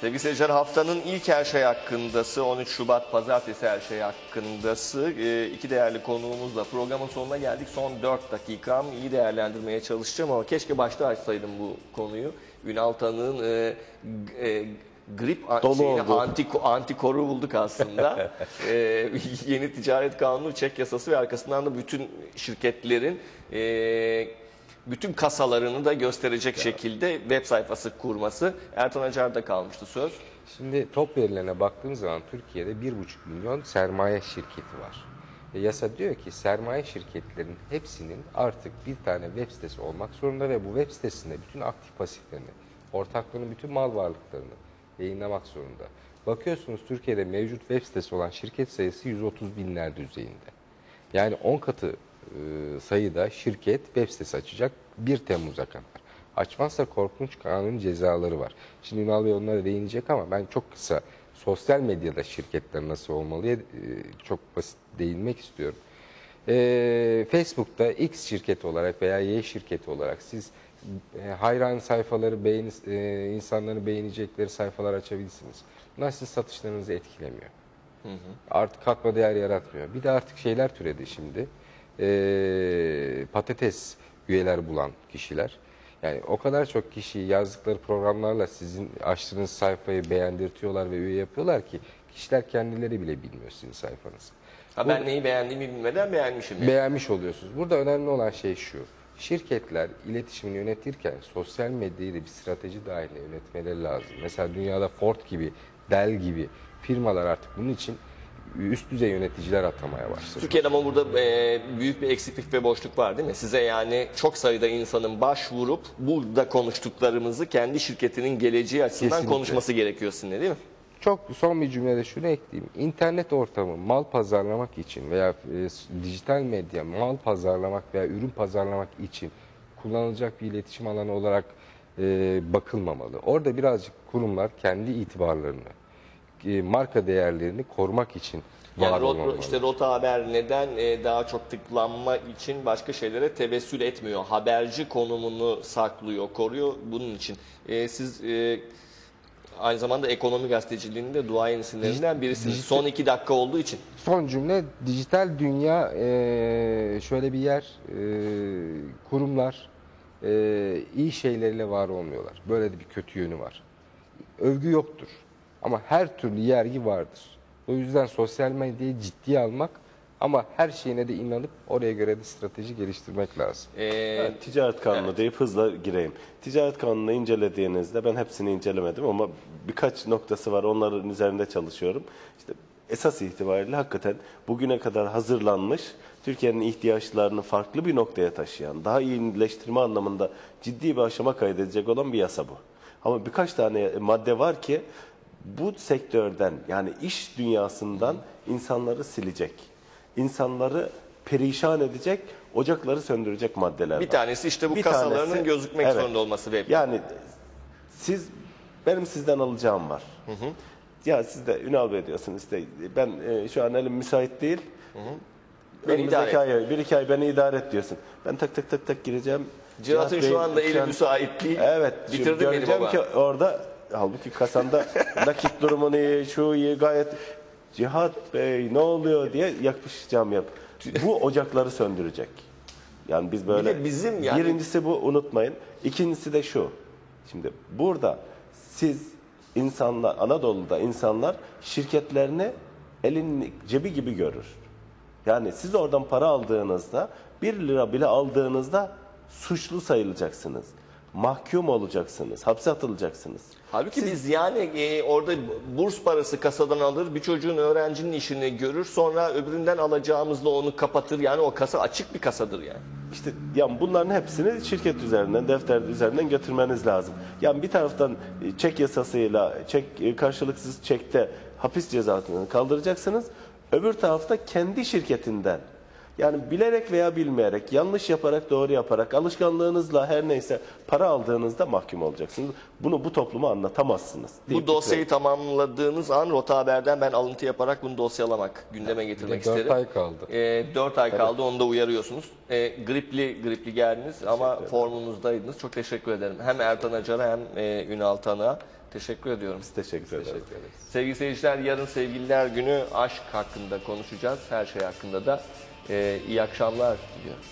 Sevgili seyirciler haftanın ilk her şey hakkındası 13 Şubat Pazartesi her şey hakkındası e, iki değerli konuğumuzla programın sonuna geldik. Son 4 dakikam iyi değerlendirmeye çalışacağım ama keşke başta açsaydım bu konuyu. Ünal Tanık'ın e, e, grip Dolu şeyini, oldu. anti, antikoru bulduk aslında. e, yeni ticaret kanunu, çek yasası ve arkasından da bütün şirketlerin e, bütün kasalarını da gösterecek şekilde web sayfası kurması. Ertan Acar'da kalmıştı söz. Şimdi top verilerine baktığımız zaman Türkiye'de 1,5 milyon sermaye şirketi var. Ve yasa diyor ki sermaye şirketlerin hepsinin artık bir tane web sitesi olmak zorunda ve bu web sitesinde bütün aktif pasiflerini, ortaklarının bütün mal varlıklarını yayınlamak zorunda. Bakıyorsunuz Türkiye'de mevcut web sitesi olan şirket sayısı 130 binler düzeyinde. Yani 10 katı e, sayıda şirket web sitesi açacak 1 Temmuz'a kadar. Açmazsa korkunç kanun cezaları var. Şimdi Ünal Bey onlara değinecek ama ben çok kısa sosyal medyada şirketler nasıl olmalıya e, çok basit değinmek istiyorum. E, Facebook'ta X şirketi olarak veya Y şirketi olarak siz e, hayran sayfaları, beğeni, e, insanların beğenecekleri sayfalar açabilirsiniz. Bunlar sizin satışlarınızı etkilemiyor. Artık katma değer yaratmıyor. Bir de artık şeyler türedi şimdi. Ee, patates üyeler bulan kişiler. Yani o kadar çok kişi yazdıkları programlarla sizin açtığınız sayfayı beğendirtiyorlar ve üye yapıyorlar ki kişiler kendileri bile bilmiyor sizin sayfanızı. Ha ben neyi beğendiğimi bilmeden beğenmişim. yani. Beğenmiş oluyorsunuz. Burada önemli olan şey şu. Şirketler iletişimini yönetirken sosyal medyayı da bir strateji dahilinde yönetmeleri lazım. Mesela dünyada Ford gibi, Dell gibi firmalar artık bunun için üst düzey yöneticiler atamaya başladı. Türkiye'de ama burada e, büyük bir eksiklik ve boşluk var değil mi? Size yani çok sayıda insanın başvurup burada konuştuklarımızı kendi şirketinin geleceği açısından Kesinlikle. konuşması gerekiyor sizinle değil mi? Çok son bir cümlede şunu ekleyeyim. İnternet ortamı mal pazarlamak için veya e, dijital medya mal pazarlamak veya ürün pazarlamak için kullanılacak bir iletişim alanı olarak e, bakılmamalı. Orada birazcık kurumlar kendi itibarlarını, e, marka değerlerini korumak için Yani var rot, işte Rota Haber neden e, daha çok tıklanma için başka şeylere tevessül etmiyor? Haberci konumunu saklıyor, koruyor bunun için. E, siz e, aynı zamanda ekonomi gazeteciliğinde duayen isimlerinden birisiniz. Son iki dakika olduğu için. Son cümle dijital dünya e, şöyle bir yer e, kurumlar e, iyi şeyleriyle var olmuyorlar. Böyle de bir kötü yönü var. Övgü yoktur ama her türlü yergi vardır. O yüzden sosyal medyayı ciddiye almak ama her şeyine de inanıp oraya göre de strateji geliştirmek lazım. E, Ben ticaret kanunu deyip hızla gireyim. Ticaret kanunu incelediğinizde ben hepsini incelemedim ama birkaç noktası var onların üzerinde çalışıyorum. İşte esas itibariyle hakikaten bugüne kadar hazırlanmış Türkiye'nin ihtiyaçlarını farklı bir noktaya taşıyan, daha iyileştirme anlamında ciddi bir aşama kaydedecek olan bir yasa bu. Ama birkaç tane madde var ki bu sektörden yani iş dünyasından insanları silecek. İnsanları perişan edecek, ocakları söndürecek maddeler bir var. tanesi işte bu Bir kasalarının tanesi- gözükmek evet. zorunda olması web. Yani siz benim sizden alacağım var. Ya siz de Ünal Bey diyorsunuz işte ben e, şu an elim müsait değil. Beni Önümüzdeki idare et. ay, bir iki ay beni idare et diyorsun. Ben tak tak tak tak gireceğim. Cihat'ın Cihat şu anda eli müsait değil. Evet. şimdi Bitirdin beni göreceğim baba. ki orada halbuki kasanda nakit durumunu iyi, şu iyi gayet Cihat Bey ne oluyor diye yapışacağım yap. Bu ocakları söndürecek. Yani biz böyle de bizim yani- birincisi bu unutmayın. İkincisi de şu. Şimdi burada siz insanlar Anadolu'da insanlar şirketlerini elin cebi gibi görür. Yani siz oradan para aldığınızda 1 lira bile aldığınızda suçlu sayılacaksınız. Mahkum olacaksınız. Hapse atılacaksınız. Halbuki biz yani e, orada burs parası kasadan alır, bir çocuğun öğrencinin işini görür, sonra öbüründen alacağımızla onu kapatır. Yani o kasa açık bir kasadır yani. İşte yani bunların hepsini şirket üzerinden, defter üzerinden götürmeniz lazım. Yani bir taraftan e, çek yasasıyla, çek e, karşılıksız çekte hapis cezasını kaldıracaksınız. Öbür tarafta kendi şirketinden yani bilerek veya bilmeyerek, yanlış yaparak, doğru yaparak, alışkanlığınızla her neyse para aldığınızda mahkum olacaksınız. Bunu bu topluma anlatamazsınız. Bu dosyayı bitirelim. tamamladığınız an Rota Haber'den ben alıntı yaparak bunu dosyalamak, gündeme getirmek dört isterim. ay kaldı. E, 4 ay kaldı, onu da uyarıyorsunuz. E, gripli gripli geldiniz ama formunuzdaydınız. Çok teşekkür ederim. Hem Ertan Acar'a hem e, Ünal Tan'a Teşekkür ediyorum. Biz teşekkür ederiz. Teşekkür ederiz. Sevgili seyirciler yarın sevgililer günü aşk hakkında konuşacağız. Her şey hakkında da. Ee, iyi akşamlar diliyorum.